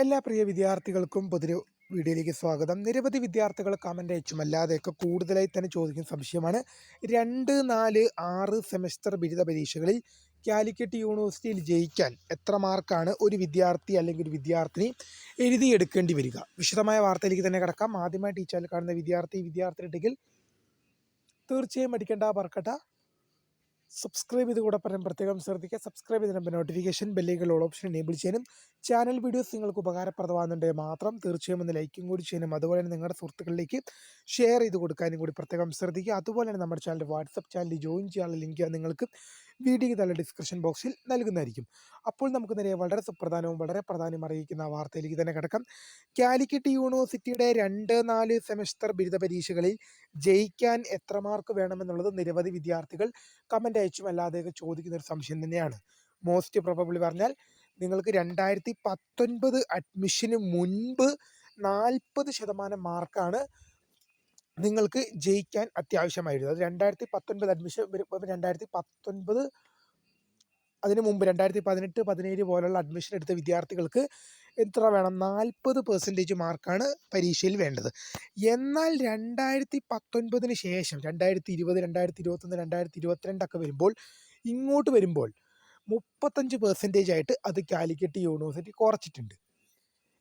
എല്ലാ പ്രിയ വിദ്യാർത്ഥികൾക്കും പുതിയ വീഡിയോയിലേക്ക് സ്വാഗതം. നിരവധി വിദ്യാർത്ഥികൾ കമന്റ് അയച്ചും അല്ലാതെയൊക്കെ കൂടുതലായി തന്നെ ചോദിക്കുന്ന സംശയമാണ്. രണ്ട് നാല് ആറ് സെമസ്റ്റർ ബിരുദ പരീക്ഷകളിൽ കാലിക്കറ്റ് യൂണിവേഴ്സിറ്റിയിൽ ജയിക്കാൻ എത്ര മാർക്കാണ് ഒരു വിദ്യാർത്ഥി അല്ലെങ്കിൽ ഒരു വിദ്യാർത്ഥിനി എഴുതിയെടുക്കേണ്ടി വരിക? വിശദമായ വാർത്തയിലേക്ക് തന്നെ കിടക്കാം. ആദ്യമായി ടീച്ചറിൽ കാണുന്ന വിദ്യാർത്ഥി വിദ്യാർത്ഥിയുണ്ടെങ്കിൽ തീർച്ചയായും പഠിക്കേണ്ട പറക്കട്ട സബ്സ്ക്രൈബ് ചെയ്ത് കൂടെ പറയാൻ പ്രത്യേകം ശ്രദ്ധിക്കുക. സബ്സ്ക്രൈബ് ചെയ്തിട്ട് നോട്ടിഫിക്കേഷൻ ബെല്ലുകൾ ഓൾ ഓപ്ഷൻ എനേബിൾ ചെയ്യാനും ചാനൽ വീഡിയോസ് നിങ്ങൾക്ക് ഉപകാരപ്രദമാകുന്നുണ്ടെങ്കിൽ മാത്രം തീർച്ചയായും ഒന്ന് ലൈക്കും കൂടി ചെയ്യാനും അതുപോലെ തന്നെ നിങ്ങളുടെ സുഹൃത്തുക്കളിലേക്ക് ഷെയർ ചെയ്ത് കൊടുക്കാനും കൂടി പ്രത്യേകം ശ്രദ്ധിക്കുക. അതുപോലെ തന്നെ നമ്മുടെ ചാനൽ വാട്സപ്പ് ചാനൽ ജോയിൻ ചെയ്യാനുള്ള ലിങ്ക് നിങ്ങൾക്ക് വീഡിയോയ്ക്ക് തന്നെ ഡിസ്ക്രിപ്ഷൻ ബോക്സിൽ നൽകുന്നതായിരിക്കും. അപ്പോൾ നമുക്ക് നേരെ വളരെ സുപ്രധാനവും വളരെ പ്രാധാന്യം അറിയിക്കുന്ന വാർത്തയിലേക്ക് തന്നെ കിടക്കാം. കാലിക്കറ്റ് യൂണിവേഴ്സിറ്റിയുടെ രണ്ട് നാല് സെമസ്റ്റർ ബിരുദ പരീക്ഷകളിൽ ജയിക്കാൻ എത്ര മാർക്ക് വേണമെന്നുള്ളത് നിരവധി വിദ്യാർത്ഥികൾ കമന്റ് അയച്ചും അല്ലാതെയൊക്കെ ചോദിക്കുന്ന ഒരു സംശയം തന്നെയാണ്. മോസ്റ്റ് പ്രോബബിളി പറഞ്ഞാൽ നിങ്ങൾക്ക് രണ്ടായിരത്തി പത്തൊൻപത് അഡ്മിഷന് മുൻപ് നാൽപ്പത് ശതമാനം മാർക്കാണ് നിങ്ങൾക്ക് ജയിക്കാൻ അത്യാവശ്യമായിരുന്നു. അത് രണ്ടായിരത്തി പത്തൊൻപത് അഡ്മിഷൻ രണ്ടായിരത്തി പത്തൊൻപത് അതിനു മുമ്പ് രണ്ടായിരത്തി പതിനെട്ട് പതിനേഴ് പോലുള്ള അഡ്മിഷൻ എടുത്ത വിദ്യാർത്ഥികൾക്ക് എത്ര വേണം? നാൽപ്പത് പെർസെന്റേജ് മാർക്കാണ് പരീക്ഷയിൽ വേണ്ടത്. എന്നാൽ രണ്ടായിരത്തി പത്തൊൻപതിന് ശേഷം രണ്ടായിരത്തി ഇരുപത് രണ്ടായിരത്തി ഇരുപത്തൊന്ന് രണ്ടായിരത്തി ഇരുപത്തിരണ്ടൊക്കെ വരുമ്പോൾ ഇങ്ങോട്ട് വരുമ്പോൾ മുപ്പത്തഞ്ച് പെർസെന്റേജ് ആയിട്ട് അത് കാലിക്കറ്റ് യൂണിവേഴ്സിറ്റി കുറച്ചിട്ടുണ്ട്.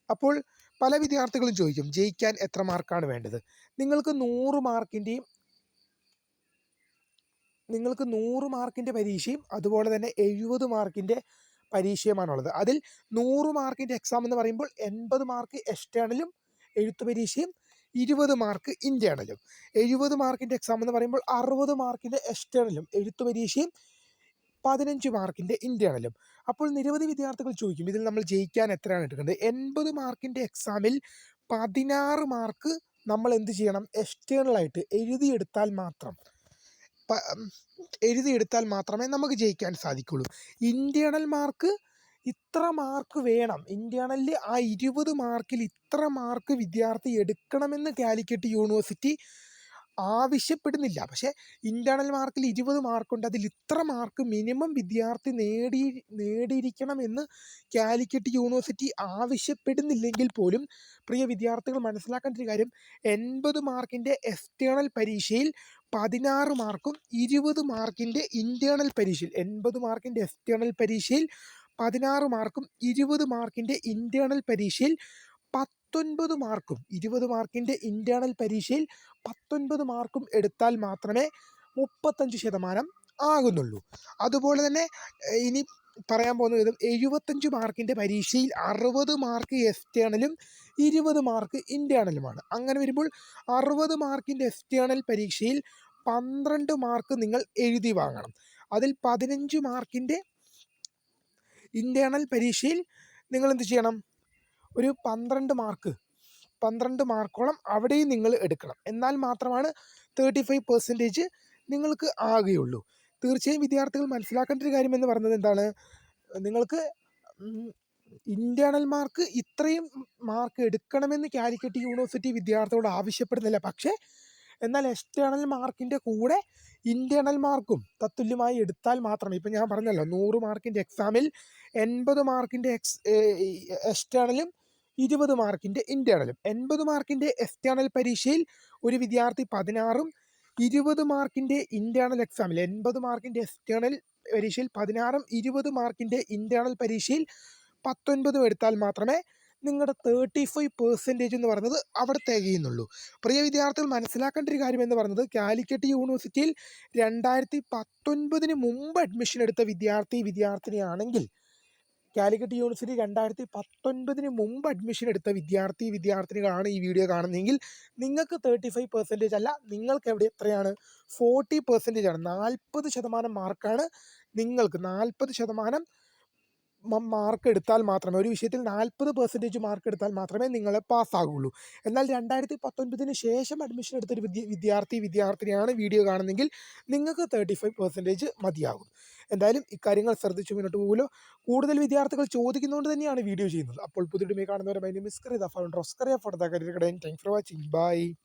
അപ്പോൾ പല വിദ്യാർത്ഥികളും ചോദിക്കും ജയിക്കാൻ എത്ര മാർക്കാണ് വേണ്ടത്? നിങ്ങൾക്ക് നൂറ് മാർക്കിന്റെയും നിങ്ങൾക്ക് നൂറ് മാർക്കിന്റെ പരീക്ഷയും അതുപോലെ തന്നെ എഴുപത് മാർക്കിന്റെ പരീക്ഷയുമാണുള്ളത്. അതിൽ നൂറ് മാർക്കിന്റെ എക്സാം എന്ന് പറയുമ്പോൾ എൺപത് മാർക്ക് എക്സ്റ്റേണലും എഴുത്ത് പരീക്ഷയും ഇരുപത് മാർക്ക് ഇന്റേണലും എഴുപത് മാർക്കിന്റെ എക്സാം എന്ന് പറയുമ്പോൾ അറുപത് മാർക്കിന്റെ എക്സ്റ്റേണലും എഴുത്ത് പരീക്ഷയും പതിനഞ്ച് മാർക്കിന്റെ ഇന്റേണലും അപ്പോൾ നിരവധി വിദ്യാർത്ഥികൾ ചോദിക്കും ഇതിൽ നമ്മൾ ജയിക്കാൻ എത്രയാണ് എടുക്കേണ്ടത്? എൺപത് മാർക്കിന്റെ എക്സാമിൽ പതിനാറ് മാർക്ക് നമ്മൾ എന്ത് ചെയ്യണം? എക്സ്റ്റേണലായിട്ട് എഴുതിയെടുത്താൽ മാത്രം എഴുതിയെടുത്താൽ മാത്രമേ നമുക്ക് ജയിക്കാൻ സാധിക്കുള്ളൂ ഇന്റേണൽ മാർക്ക് ഇത്ര മാർക്ക് വേണം. ഇന്റേണലിൽ ആ ഇരുപത് മാർക്കിൽ ഇത്ര മാർക്ക് വിദ്യാർത്ഥി എടുക്കണമെന്ന് കാലിക്കറ്റ് യൂണിവേഴ്സിറ്റി ആവശ്യപ്പെടുന്നില്ല. പക്ഷേ ഇന്റേർണൽ മാർക്കിൽ ഇരുപത് മാർക്കുണ്ട് അതിൽ ഇത്ര മാർക്ക് മിനിമം വിദ്യാർത്ഥി നേടി നേടിയിരിക്കണമെന്ന് കാലിക്കറ്റ് യൂണിവേഴ്സിറ്റി ആവശ്യപ്പെടുന്നില്ലെങ്കിൽ പോലും പ്രിയ വിദ്യാർത്ഥികൾ മനസ്സിലാക്കേണ്ട ഒരു കാര്യം എൺപത് മാർക്കിന്റെ എക്സ്റ്റേണൽ പരീക്ഷയിൽ പതിനാറ് മാർക്കും ഇരുപത് മാർക്കിന്റെ ഇന്റേർണൽ പരീക്ഷയിൽ എൺപത് മാർക്കിന്റെ എക്സ്റ്റേണൽ പരീക്ഷയിൽ പതിനാറ് മാർക്കും ഇരുപത് മാർക്കിന്റെ ഇന്റേർണൽ പരീക്ഷയിൽ പത്തൊൻപത് മാർക്കും ഇരുപത് മാർക്കിന്റെ ഇന്റേർണൽ പരീക്ഷയിൽ പത്തൊൻപത് മാർക്കും എടുത്താൽ മാത്രമേ മുപ്പത്തഞ്ച് ശതമാനം ആകുന്നുള്ളൂ. അതുപോലെ തന്നെ ഇനി പറയാൻ പോകുന്ന വിധം എഴുപത്തഞ്ച് മാർക്കിന്റെ പരീക്ഷയിൽ അറുപത് മാർക്ക് എക്സ്റ്റേണലും ഇരുപത് മാർക്ക് ഇന്റേണലുമാണ് അങ്ങനെ വരുമ്പോൾ അറുപത് മാർക്കിന്റെ എക്സ്റ്റേണൽ പരീക്ഷയിൽ പന്ത്രണ്ട് മാർക്ക് നിങ്ങൾ എഴുതി വാങ്ങണം. അതിൽ പതിനഞ്ച് മാർക്കിന്റെ ഇന്റേണൽ പരീക്ഷയിൽ നിങ്ങൾ എന്ത് ചെയ്യണം? ഒരു പന്ത്രണ്ട് മാർക്ക് പന്ത്രണ്ട് മാർക്കോളം അവിടെയും നിങ്ങൾ എടുക്കണം. എന്നാൽ മാത്രമാണ് തേർട്ടി ഫൈവ് പെർസെന്റേജ് നിങ്ങൾക്ക് ആകുകയുള്ളൂ. തീർച്ചയായും വിദ്യാർത്ഥികൾ മനസ്സിലാക്കേണ്ട ഒരു കാര്യം എന്ന് പറയുന്നത് എന്താണ്? നിങ്ങൾക്ക് ഇന്റേണൽ മാർക്ക് ഇത്രയും മാർക്ക് എടുക്കണമെന്ന് കാലിക്കറ്റ് യൂണിവേഴ്സിറ്റി വിദ്യാർത്ഥികളോട് ആവശ്യപ്പെടുന്നില്ല. പക്ഷേ എന്നാൽ എക്സ്റ്റേണൽ മാർക്കിന്റെ കൂടെ ഇന്റേണൽ മാർക്കും തത്തുല്യമായി എടുത്താൽ മാത്രമേ ഇപ്പം ഞാൻ പറഞ്ഞല്ലോ നൂറ് മാർക്കിന്റെ എക്സാമിൽ എൺപത് മാർക്കിന്റെ എക്സ് എക്സ്റ്റേണലും ഇരുപത് മാർക്കിന്റെ ഇന്റേർണലും എൺപത് മാർക്കിന്റെ എക്സ്റ്റേണൽ പരീക്ഷയിൽ ഒരു വിദ്യാർത്ഥി പതിനാറും ഇരുപത് മാർക്കിന്റെ ഇന്റേണൽ എക്സാമിൽ എൺപത് മാർക്കിന്റെ എക്സ്റ്റേണൽ പരീക്ഷയിൽ പതിനാറും ഇരുപത് മാർക്കിന്റെ ഇന്റേണൽ പരീക്ഷയിൽ പത്തൊൻപതും എടുത്താൽ മാത്രമേ നിങ്ങളുടെ തേർട്ടി ഫൈവ് പെർസെന്റേജ് എന്ന് പറയുന്നത് അവിടെ തികയുന്നുള്ളൂ പ്രിയ വിദ്യാർത്ഥികൾ മനസ്സിലാക്കേണ്ട ഒരു കാര്യം എന്ന് പറയുന്നത് കാലിക്കറ്റ് യൂണിവേഴ്സിറ്റിയിൽ രണ്ടായിരത്തി പത്തൊൻപതിന് മുമ്പ് അഡ്മിഷൻ എടുത്ത വിദ്യാർത്ഥി വിദ്യാർത്ഥിനിയാണെങ്കിൽ കാലിക്കറ്റ് യൂണിവേഴ്സിറ്റി രണ്ടായിരത്തി പത്തൊൻപതിന് മുമ്പ് അഡ്മിഷൻ എടുത്ത വിദ്യാർത്ഥി വിദ്യാർത്ഥിനികളാണ് ഈ വീഡിയോ കാണുന്നതെങ്കിൽ നിങ്ങൾക്ക് തേർട്ടി ഫൈവ് പെർസെന്റേജ് അല്ല നിങ്ങൾക്ക് എവിടെ എത്രയാണ്? ഫോർട്ടി പെർസെന്റേജ് ആണ്. നാൽപ്പത് ശതമാനം മാർക്കാണ് നിങ്ങൾക്ക്. നാൽപ്പത് ശതമാനം മാർക്ക് എടുത്താൽ മാത്രമേ ഒരു വിഷയത്തിൽ നാൽപ്പത് പെർസെന്റേജ് മാർക്ക് എടുത്താൽ മാത്രമേ നിങ്ങളെ പാസ്സാകുള്ളൂ. എന്നാൽ രണ്ടായിരത്തി പത്തൊൻപതിന് ശേഷം അഡ്മിഷൻ എടുത്തൊരു വിദ്യ വിദ്യാർത്ഥി വിദ്യാർത്ഥിനിയാണ് വീഡിയോ കാണുന്നെങ്കിൽ നിങ്ങൾക്ക് തേർട്ടി ഫൈവ് പെർസെന്റേജ് മതിയാകും. എന്തായാലും ഇക്കാര്യങ്ങൾ ശ്രദ്ധിച്ചു മുന്നോട്ട് പോകുമല്ലോ കൂടുതൽ വിദ്യാർത്ഥികൾ ചോദിക്കുന്നതുകൊണ്ട് തന്നെയാണ് വീഡിയോ ചെയ്യുന്നത്. അപ്പോൾ പുതിയ കാണുന്നവരെ മൈ നെയിം കറിയ founder ഓസ്കറിയ for the career thank for watching bye